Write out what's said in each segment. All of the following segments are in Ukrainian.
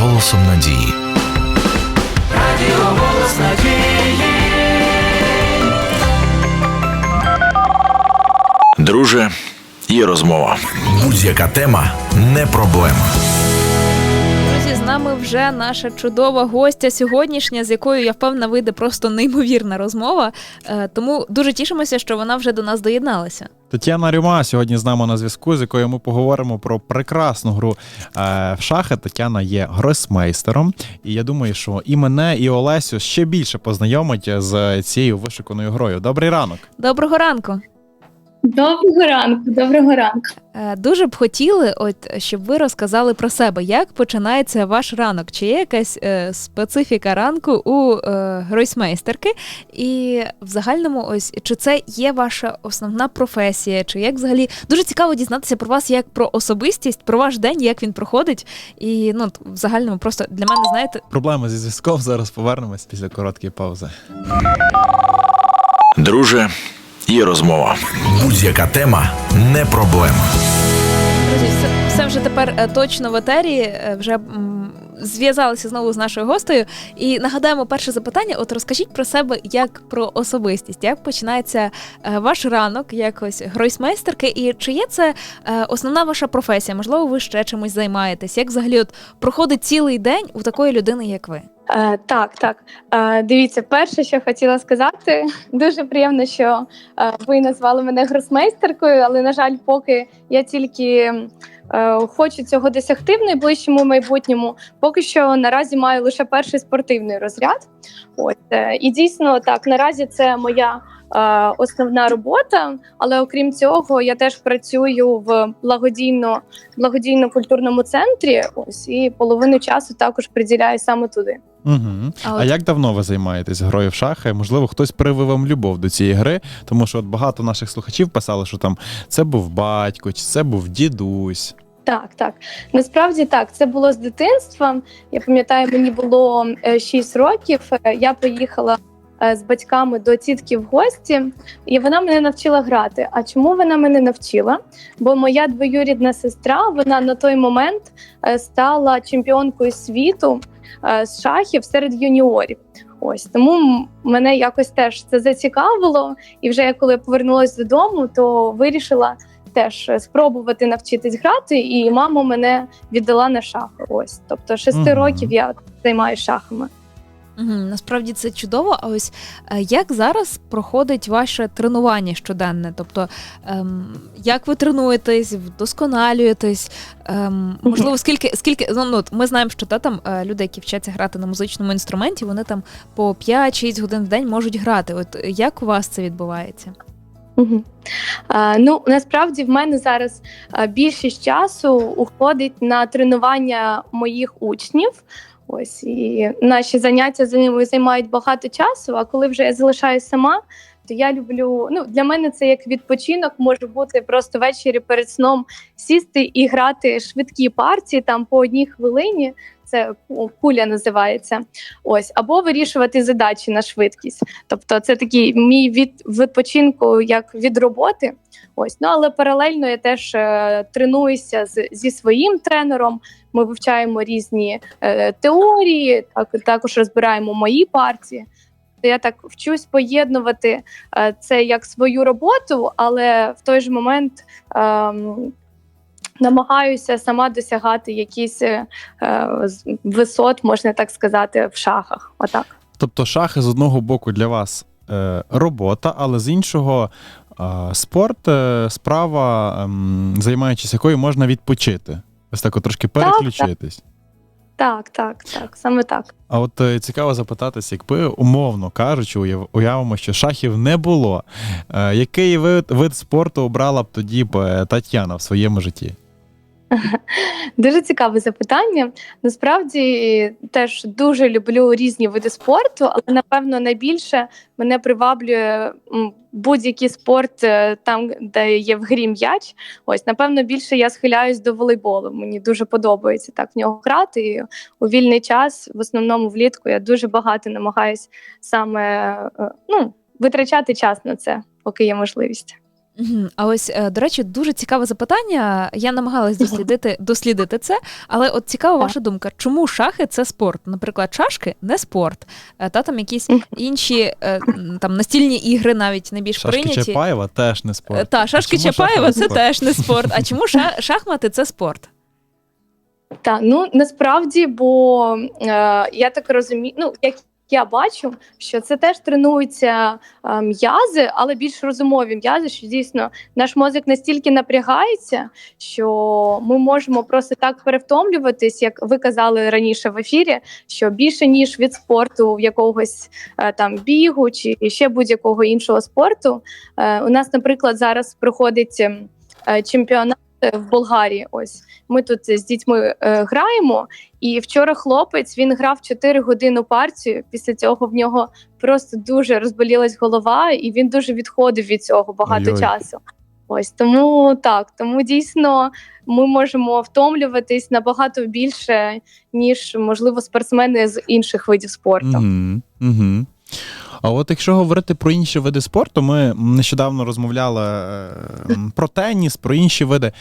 голосом надії. Радіо голос надії. Друже, є розмова. Будь-яка тема не проблема. Нами вже наша чудова гостя сьогоднішня, з якою я впевнена вийде просто неймовірна розмова. Е, Тому дуже тішимося, що вона вже до нас доєдналася. Тетяна Рюма сьогодні з нами на зв'язку, з якою ми поговоримо про прекрасну гру е, в шахи. Тетяна є гросмейстером, і я думаю, що і мене, і Олесю ще більше познайомить з цією вишиканою грою. Добрий ранок. Доброго ранку! Доброго ранку, доброго ранку. Е, Дуже б хотіли, от щоб ви розказали про себе, як починається ваш ранок? Чи є якась е, специфіка ранку у е, гройсмейстерки? І в загальному, ось чи це є ваша основна професія? Чи як взагалі дуже цікаво дізнатися про вас як про особистість, про ваш день, як він проходить? І ну в загальному, просто для мене, знаєте, Проблеми зі зв'язком. Зараз повернемось після короткої паузи. Друже, є розмова. Будь-яка тема не проблема. Друзі, все, все вже тепер е, точно в етері. е, Вже зв'язалися знову з нашою гостею. І нагадаємо перше запитання: от розкажіть про себе як про особистість, як починається е, ваш ранок, якось гройсмейстерки, і чи є це основна ваша професія? Можливо, ви ще чимось займаєтесь? Як взагалі от проходить цілий день у такої людини, як ви? Е, так, так. Е, дивіться, перше, що хотіла сказати, дуже приємно, що е, ви назвали мене гросмейстеркою, але, на жаль, поки я тільки е, хочу цього досягти в найближчому майбутньому, поки що наразі маю лише перший спортивний розряд. Ось е, і дійсно так, наразі це моя. Е, Основна робота, але окрім цього, я теж працюю в благодійно благодійно-культурному центрі. Ось і половину часу також приділяю саме туди. Угу. А як давно ви займаєтесь грою в шахи? Можливо, хтось привив вам любов до цієї гри, тому що от багато наших слухачів писали, що там це був батько, чи це був дідусь. Так, так. Насправді так, це було з дитинства. Я пам'ятаю, мені було 6 років. Е, Я поїхала е, з батьками до тітки в гості, і вона мене навчила грати. А чому вона мене навчила? Бо моя двоюрідна сестра, вона на той момент е, стала чемпіонкою світу е, з шахів серед юніорів. Ось тому мене якось теж це зацікавило. І вже я коли повернулася додому, то вирішила теж е, спробувати навчитись грати, і мама мене віддала на шахи. Ось, тобто шести Мгм. років я займаюся шахами. Угу, насправді це чудово. А ось е, як зараз проходить ваше тренування щоденне? Тобто, ем, як ви тренуєтесь, вдосконалюєтесь? Ем, можливо, скільки скільки ну, ну ми знаємо, що та там е, люди, які вчаться грати на музичному інструменті, вони там по 5-6 годин в день можуть грати. От як у вас це відбувається? Угу. А, ну насправді в мене зараз більшість часу уходить на тренування моїх учнів. Ось і наші заняття за ними займають багато часу. А коли вже я залишаюся сама, то я люблю. Ну для мене це як відпочинок може бути просто ввечері перед сном сісти і грати швидкі партії там по одній хвилині. Це ку- куля називається. Ось або вирішувати задачі на швидкість. Тобто, це такий мій від відпочинку як від роботи. Ось ну але паралельно я теж е, тренуюся з, зі своїм тренером. Ми вивчаємо різні е, теорії, так також розбираємо мої партії. Я так вчусь поєднувати е, це як свою роботу, але в той же момент ем, намагаюся сама досягати якісь е, е, висот, можна так сказати, в шахах. Отак. Тобто, шахи з одного боку для вас е, робота, але з іншого е, спорт, е, справа, ем, займаючись якою можна відпочити. Ось так от трошки переключитись. Так, так, так, саме так. А от цікаво запитатись, якби умовно кажучи, уяв- уявимо, що шахів не було. Який вид, вид спорту обрала б тоді б Тетяна в своєму житті? Дуже цікаве запитання. Насправді теж дуже люблю різні види спорту, але напевно найбільше мене приваблює будь-який спорт е, там, де є в грі м'яч. Ось напевно більше я схиляюсь до волейболу. Мені дуже подобається так в нього грати. І у вільний час, в основному влітку, я дуже багато намагаюсь саме е, ну, витрачати час на це, поки є можливість. А ось, е, до речі, дуже цікаве запитання. Я намагалась дослідити, дослідити це, але от цікава ваша думка, чому шахи це спорт? Наприклад, шашки не спорт, е, та там якісь інші е, там настільні ігри навіть найбільш Шашки прийняті. Чапаєва теж не спорт. Та, шашки Чапаєва це спорт? теж не спорт. А чому ша- шахмати це спорт? Так, ну насправді, бо е, я так розумію, ну як я бачу, що це теж тренуються е, м'язи, але більш розумові м'язи, що дійсно наш мозок настільки напрягається, що ми можемо просто так перевтомлюватись, як ви казали раніше в ефірі, що більше ніж від спорту в якогось е, там бігу чи ще будь-якого іншого спорту. Е, у нас, наприклад, зараз проходить ем, чемпіонат в Болгарії. Ось ми тут з дітьми е, граємо. І вчора хлопець він грав 4 години партію. Після цього в нього просто дуже розболілась голова, і він дуже відходив від цього багато Ой-ой. часу. Ось тому так, тому дійсно ми можемо втомлюватись набагато більше, ніж можливо спортсмени з інших видів спорту. Угу, угу. А от якщо говорити про інші види спорту, ми нещодавно розмовляли е, про теніс, про інші види.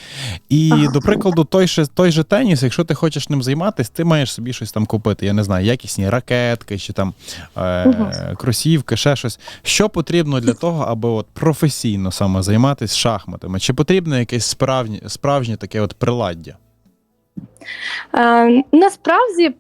І, до прикладу, той, же, той же теніс, якщо ти хочеш ним займатися, ти маєш собі щось там купити. Я не знаю, якісні ракетки чи там е, кросівки, ще щось. Що потрібно для того, аби от професійно саме займатися шахматами? Чи потрібно якесь справжнє, справжнє таке от приладдя? Е, насправді,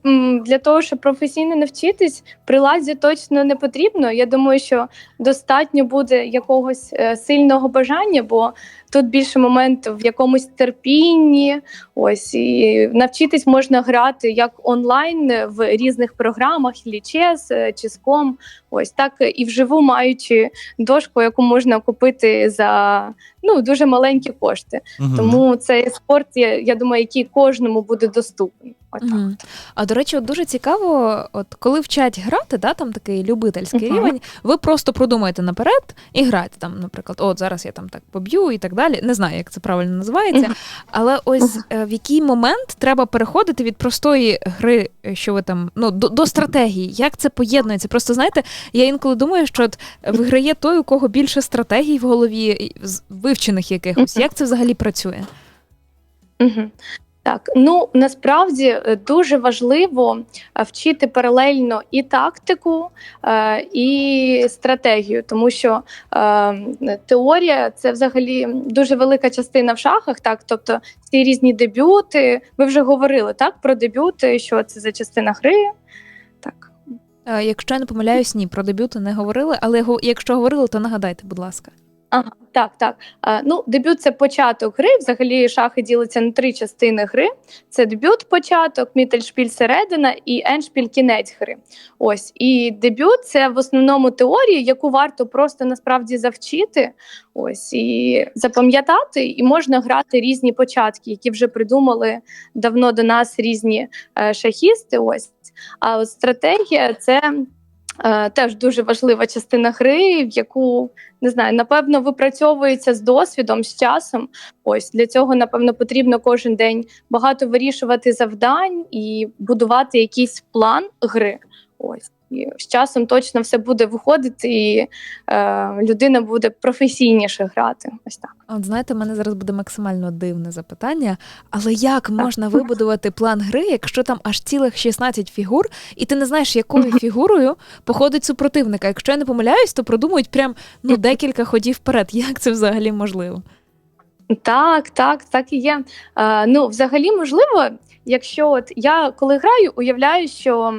для того, щоб професійно навчитись, приладдя точно не потрібно. Я думаю, що достатньо буде якогось е, сильного бажання, бо тут більше момент в якомусь терпінні. Ось і навчитись можна грати як онлайн в різних програмах, лічес, ческом. Ось так і вживу маючи дошку, яку можна купити за ну дуже маленькі кошти. Мгм. Тому це спорт, я, я думаю, який кожному буде доступний. Отак. Мгм. А до речі, от дуже цікаво, от коли вчать грати, да, там такий любительський Мгм. рівень, ви просто продумаєте наперед і граєте там, наприклад, от зараз я там так поб'ю і так далі. Не знаю, як це правильно називається. Мгм. Але ось е, в який момент треба переходити від простої гри, е, що ви там ну до, до стратегії, як це поєднується? Просто знаєте, я інколи думаю, що от виграє той, у кого більше стратегій в голові, вивчених якихось. Як це взагалі працює? Угу. Так, ну насправді е, дуже важливо е, вчити паралельно і тактику, е, і стратегію, тому що теорія це взагалі дуже велика частина в шахах. Так, тобто ці різні дебюти. Ви вже говорили так про дебюти, що це за частина гри. Так. Якщо я не помиляюсь, ні, про дебюти не говорили, але якщо говорили, то нагадайте, будь ласка. Ага, так, так. А, ну, дебют це початок гри. Взагалі шахи діляться на три частини гри: це дебют, початок, мітельшпіль середина і еншпіль кінець гри. Ось і дебют це в основному теорія, яку варто просто насправді завчити. Ось і запам'ятати, і можна грати різні початки, які вже придумали давно до нас різні е, шахісти. Ось а от стратегія це. Е, Теж дуже важлива частина гри, в яку не знаю, напевно, випрацьовується з досвідом, з часом. Ось для цього, напевно, потрібно кожен день багато вирішувати завдань і будувати якийсь план гри. Ось і з часом точно все буде виходити, і е, людина буде професійніше грати. Ось так. От знаєте, в мене зараз буде максимально дивне запитання. Але як можна вибудувати план гри, якщо там аж цілих 16 фігур, і ти не знаєш, якою фігурою походить супротивника? Якщо я не помиляюсь, то продумують прям ну декілька ходів вперед. Як це взагалі можливо? Так, так, так і є. Е, ну, взагалі, можливо, якщо от я коли граю, уявляю, що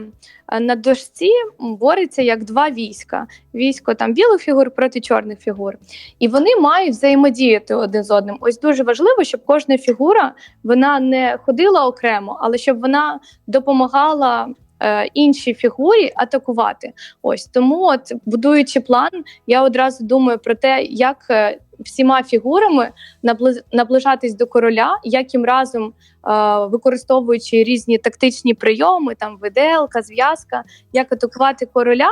на дошці бореться як два війська: військо там білих фігур проти чорних фігур, і вони мають взаємодіяти один з одним. Ось дуже важливо, щоб кожна фігура вона не ходила окремо, але щоб вона допомагала. е, Іншій фігурі атакувати. Ось тому, от будуючи план, я одразу думаю про те, як е, всіма фігурами набли- наближатись до короля, як їм разом е, використовуючи різні тактичні прийоми, там виделка, зв'язка, як атакувати короля.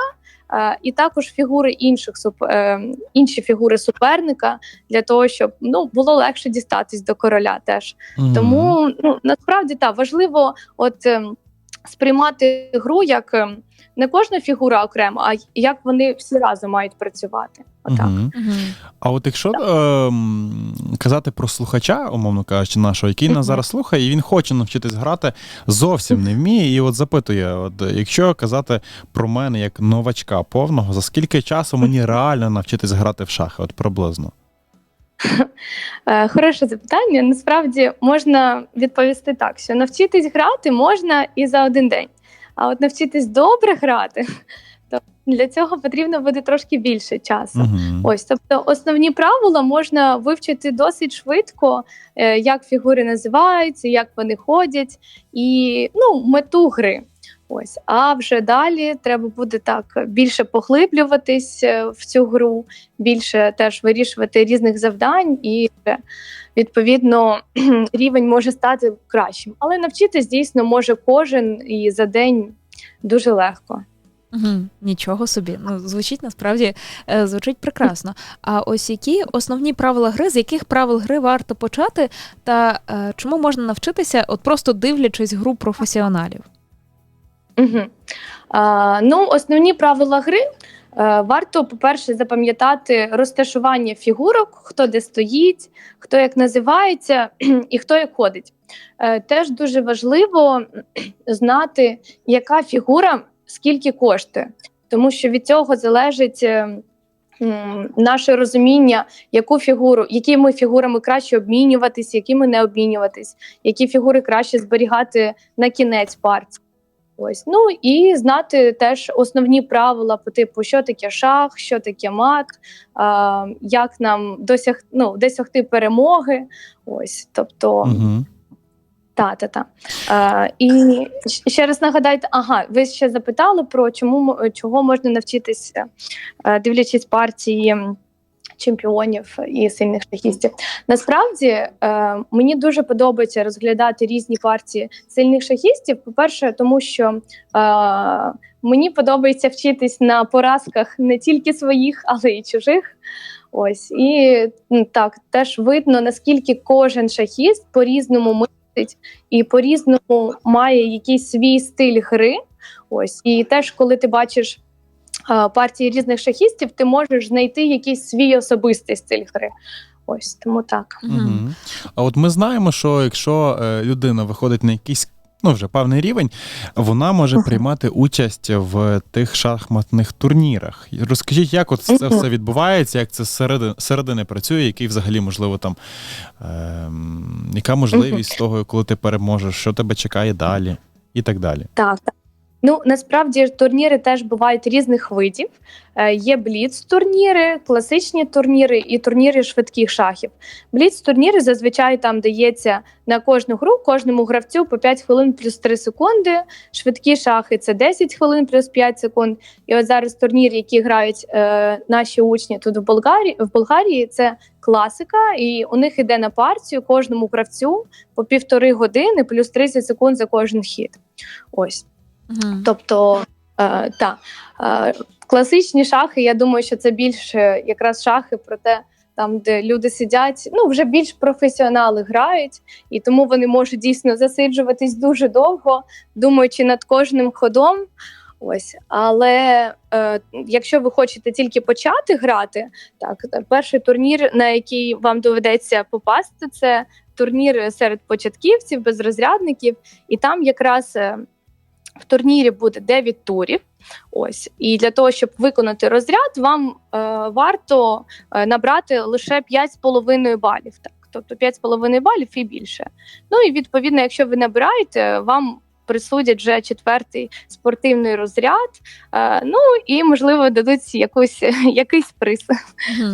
е, І також фігури інших е, інші фігури суперника для того, щоб ну було легше дістатись до короля. Теж Мгм. тому ну насправді так важливо, от ем, сприймати гру як ем, не кожна фігура окремо, а як вони всі разом мають працювати. Отак. Мгм. А от якщо ем, казати про слухача, умовно кажучи, нашого, який нас зараз слухає, і він хоче навчитись грати, зовсім не вміє, і от запитує: от якщо казати про мене як новачка повного, за скільки часу мені реально навчитись грати в шахи? От приблизно. Е, Хороше запитання. Насправді можна відповісти так, що навчитись грати можна і за один день. А от навчитись добре грати, то для цього потрібно буде трошки більше часу. Угу. Ось, тобто, основні правила можна вивчити досить швидко, е, як фігури називаються, як вони ходять, і ну, мету гри. Ось, а вже далі треба буде так більше поглиблюватись е, в цю гру, більше теж вирішувати різних завдань, і відповідно рівень може стати кращим. Але навчитись дійсно може кожен і за день дуже легко. Угу. Нічого собі. Ну, звучить насправді е, звучить прекрасно. А ось які основні правила гри, з яких правил гри варто почати, та е, чому можна навчитися, от просто дивлячись гру професіоналів? Угу. А, ну, основні правила гри. е, Варто, по-перше, запам'ятати розташування фігурок, хто де стоїть, хто як називається і хто як ходить. Е, Теж дуже важливо знати, яка фігура скільки коштує, тому що від цього залежить е, наше розуміння, яку фігуру, якими фігурами краще обмінюватись, якими не обмінюватись, які фігури краще зберігати на кінець партії. Ось ну і знати теж основні правила по типу, що таке шах, що таке мат, а, як нам досяг, ну, досягти перемоги. Ось, тобто, Угу. та, та, та. А, і ще раз нагадайте, ага, ви ще запитали про чому чого можна навчитися, е, дивлячись партії чемпіонів і сильних шахістів. Насправді е, мені дуже подобається розглядати різні партії сильних шахістів. По-перше, тому що е, мені подобається вчитись на поразках не тільки своїх, але й чужих. Ось і так теж видно, наскільки кожен шахіст по-різному мислить і по-різному має якийсь свій стиль гри. Ось і теж, коли ти бачиш партії різних шахістів, ти можеш знайти якийсь свій особистий стиль гри. Ось тому так. Угу. А от ми знаємо, що якщо е, людина виходить на якийсь ну вже певний рівень, вона може приймати участь в тих шахматних турнірах. Розкажіть, як от це все відбувається, як це зсередини, зсередини працює, який взагалі можливо там ем, яка можливість того, коли ти переможеш, що тебе чекає далі, і так далі. Так, так. Ну насправді турніри теж бувають різних видів. Е, є бліц-турніри, класичні турніри і турніри швидких шахів. Бліц-турніри зазвичай там дається на кожну гру, кожному гравцю по 5 хвилин плюс 3 секунди. Швидкі шахи це 10 хвилин плюс 5 секунд. І от зараз турнір, який грають е, наші учні тут в Болгарії, в Болгарії, це класика, і у них іде на партію кожному гравцю по півтори години плюс 30 секунд за кожен хід. Ось. Тобто, е, та, е, класичні шахи, я думаю, що це більше якраз шахи про те, там, де люди сидять, ну вже більш професіонали грають, і тому вони можуть дійсно засиджуватись дуже довго, думаючи над кожним ходом. Ось, але е, якщо ви хочете тільки почати грати, так перший турнір, на який вам доведеться попасти, це турнір серед початківців, безрозрядників, і там якраз е, в турнірі буде 9 турів. Ось і для того, щоб виконати розряд, вам е, варто е, набрати лише 5,5 балів. Так, тобто 5,5 балів і більше. Ну і відповідно, якщо ви набираєте, вам присудять вже четвертий спортивний розряд. Е, ну і можливо дадуть якусь якийсь приз.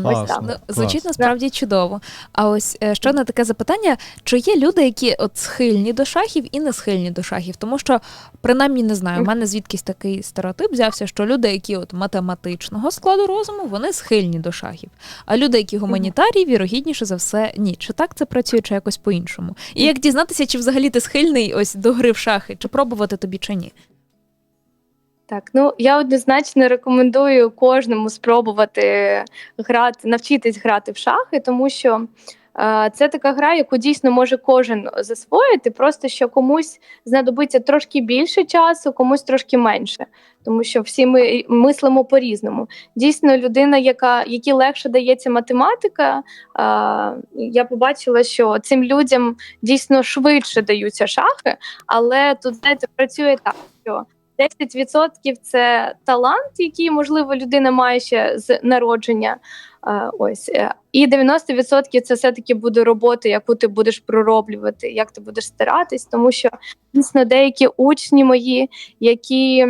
Ось так. Ну, звучить класно. насправді чудово. А ось е, ще одне таке запитання: чи є люди, які от схильні до шахів і не схильні до шахів? Тому що, принаймні, не знаю, у мене звідкись такий стереотип взявся, що люди, які от математичного складу розуму, вони схильні до шахів. А люди, які гуманітарії, вірогідніше за все, ні. Чи так це працює, чи якось по-іншому? І як дізнатися, чи взагалі ти схильний ось до гри в шахи, чи пробувати тобі, чи ні? Так, ну я однозначно рекомендую кожному спробувати грати, навчитись грати в шахи, тому що Це така гра, яку дійсно може кожен засвоїти, просто що комусь знадобиться трошки більше часу, комусь трошки менше. Тому що всі ми мислимо по-різному. Дійсно, людина, яка якій легше дається математика, я побачила, що цим людям дійсно швидше даються шахи, але тут знаєте, працює так, що 10% це талант, який можливо людина має ще з народження. Ось е, і 90% це все-таки буде робота, яку ти будеш пророблювати, як ти будеш старатись, тому що дійсно деякі учні мої, які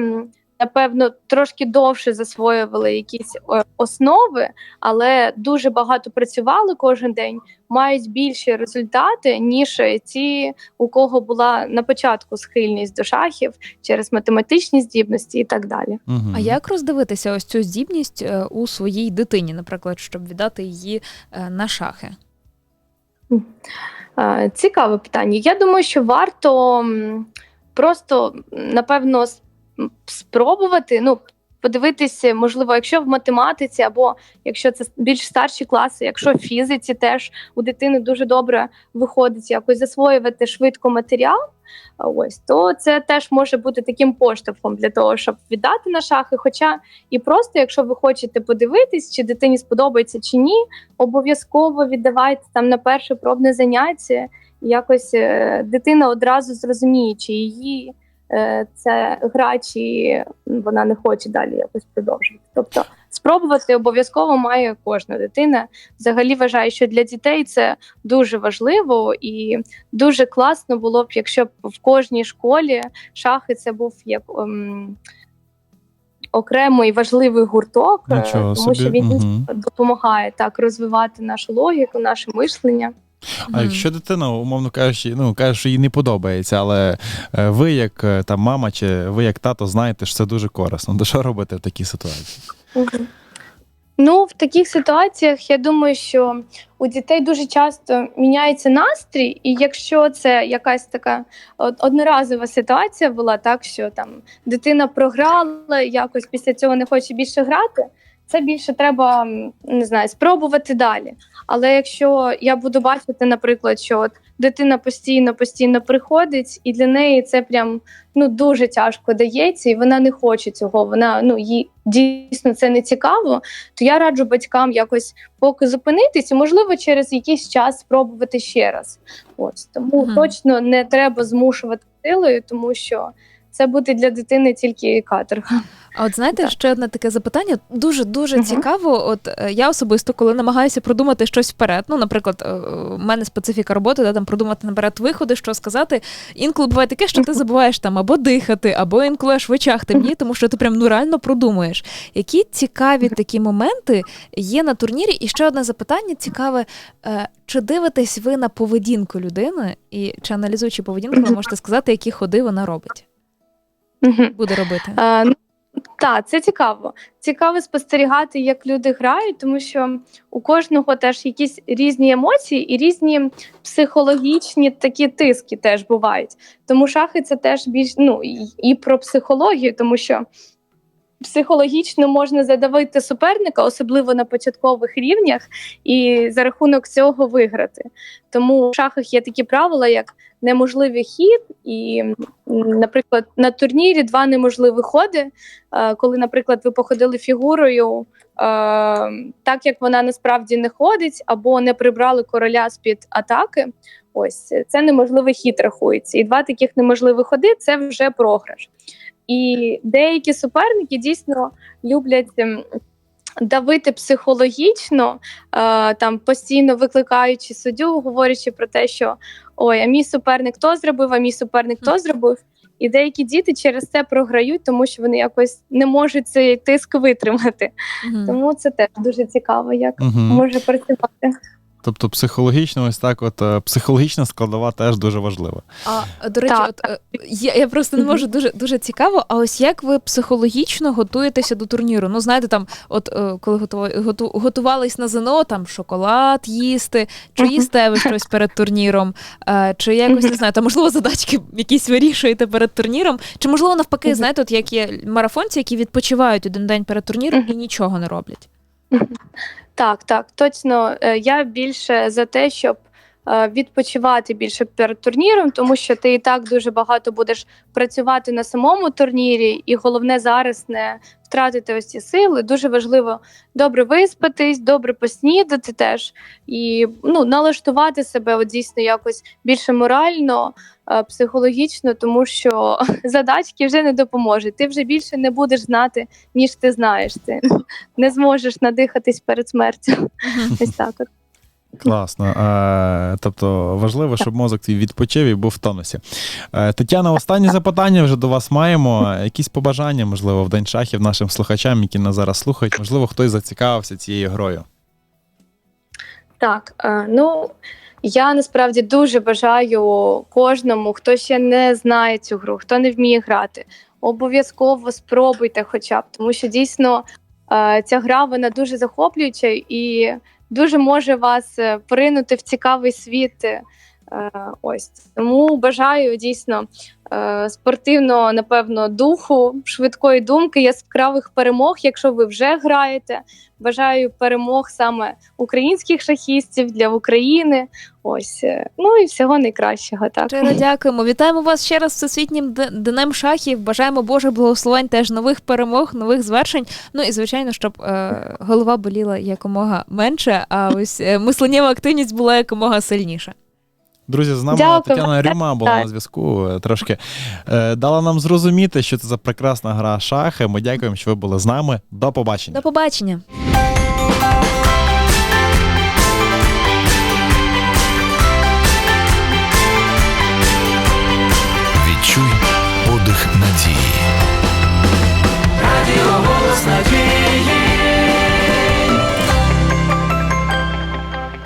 напевно трошки довше засвоювали якісь е, основи, але дуже багато працювали кожен день, мають більші результати, ніж ті, у кого була на початку схильність до шахів через математичні здібності і так далі. Мгм. А як роздивитися ось цю здібність е, у своїй дитині, наприклад, щоб віддати її е, на шахи? Цікаве питання. Я думаю, що варто просто напевно спробувати. Ну, подивитися, можливо, якщо в математиці, або якщо це більш старші класи, якщо в фізиці теж у дитини дуже добре виходить якось засвоювати швидко матеріал. Ось то це теж може бути таким поштовхом для того, щоб віддати на шахи. Хоча і просто, якщо ви хочете подивитись, чи дитині сподобається чи ні, обов'язково віддавайте там на перше пробне заняття. Якось е, дитина одразу зрозуміє, чи її це гра, чи вона не хоче далі якось продовжувати. Тобто спробувати обов'язково має кожна дитина. Взагалі вважаю, що для дітей це дуже важливо і дуже класно було б, якщо б в кожній школі шахи це був як. ем, Окремий важливий гурток, е, Нічого тому що він мгм. допомагає так розвивати нашу логіку, наше мишлення. А Мгм. якщо дитина, умовно кажучи, ну каже, що їй не подобається, але е, ви, як е, там мама, чи ви як тато, знаєте, що це дуже корисно. То що робити в такій ситуації? Ну, в таких ситуаціях я думаю, що у дітей дуже часто міняється настрій, і якщо це якась така одноразова ситуація була, так що там дитина програла, якось після цього не хоче більше грати. Це більше треба не знаю, спробувати далі. Але якщо я буду бачити, наприклад, що от дитина постійно постійно приходить, і для неї це прям ну дуже тяжко дається, і вона не хоче цього. Вона ну їй дійсно це не цікаво. То я раджу батькам якось поки зупинитись, і можливо через якийсь час спробувати ще раз. Ось тому Мгм. точно не треба змушувати силою, тому що це буде для дитини тільки каторга. А от знаєте, Так. ще одне таке запитання. Дуже дуже Мгм. цікаво. От е, я особисто, коли намагаюся продумати щось вперед. Ну, наприклад, е, в мене специфіка роботи, де там продумати наперед виходи, що сказати. Інколи буває таке, що ти забуваєш там або дихати, або інколи аж в очах темніє, тому що ти прям ну реально продумуєш. Які цікаві такі моменти є на турнірі? І ще одне запитання цікаве: е, чи дивитесь ви на поведінку людини, і чи аналізуючи поведінку, ви можете сказати, які ходи вона робить? Буде робити? Е, ну, так, це цікаво. Цікаво спостерігати, як люди грають, тому що у кожного теж якісь різні емоції і різні психологічні такі тиски теж бувають. Тому шахи це теж більш ну і, і про психологію, тому що. Психологічно можна задавити суперника, особливо на початкових рівнях, і за рахунок цього виграти. Тому в шахах є такі правила, як неможливий хід, і, наприклад, на турнірі два неможливі ходи. Е, Коли, наприклад, ви походили фігурою, е, так як вона насправді не ходить, або не прибрали короля з під атаки. Ось це неможливий хід рахується. І два таких неможливих ходи це вже програш. І деякі суперники дійсно люблять. ем, Давити психологічно, е, там постійно викликаючи суддю, говорячи про те, що ой, а мій суперник то зробив, а мій суперник то зробив. І деякі діти через це програють, тому що вони якось не можуть цей тиск витримати. Мгм. Тому це теж дуже цікаво, як Угу. може працювати. Тобто психологічно, ось так, от е, психологічна складова теж дуже важлива. А до речі, Так. от е, я, я просто не можу дуже дуже цікаво. А ось як ви психологічно готуєтеся до турніру? Ну знаєте, там, от е, коли готува- готу, готувались на ЗНО, там шоколад їсти, чи їсте ви щось перед турніром, чи якось не знаю, там можливо задачки якісь вирішуєте перед турніром, чи можливо навпаки, знаєте, от як є марафонці, які відпочивають один день перед турніром і нічого не роблять. Так, так, точно. Е, Я більше за те, щоб відпочивати більше перед турніром, тому що ти і так дуже багато будеш працювати на самому турнірі, і головне зараз не втратити ось ці сили. Дуже важливо добре виспатись, добре поснідати теж і ну, налаштувати себе от дійсно якось більше морально, е, психологічно, тому що задачки вже не допоможуть. Ти вже більше не будеш знати, ніж ти знаєш. Ти не зможеш надихатись перед смертю. Ось так. От. Класно. Е, тобто важливо, щоб мозок твій відпочив і був в тонусі. Е, Тетяна, останнє запитання вже до вас маємо. Якісь побажання, можливо, в день шахів нашим слухачам, які нас зараз слухають, можливо, хтось зацікавився цією грою. Так, е, ну я насправді дуже бажаю кожному, хто ще не знає цю гру, хто не вміє грати. Обов'язково спробуйте, хоча б, тому що дійсно е, ця гра вона дуже захоплююча і дуже може вас е, поринути в цікавий світ. Е, Ось тому бажаю дійсно е, спортивного, напевно, духу, швидкої думки, яскравих перемог, якщо ви вже граєте. Бажаю перемог саме українських шахістів для України. Ось е, ну і всього найкращого. Так Щиро дякуємо. Вітаємо вас ще раз всесвітнім днем шахів. Бажаємо Божих благословень, теж нових перемог, нових звершень. Ну і звичайно, щоб е, голова боліла якомога менше, а ось мисленнєва активність була якомога сильніша. Друзі, з нами Дякую. Тетяна Рюма була Так. на зв'язку. е, Трошки е, дала нам зрозуміти, що це за прекрасна гра шахи. Ми дякуємо, що ви були з нами. До побачення. До побачення.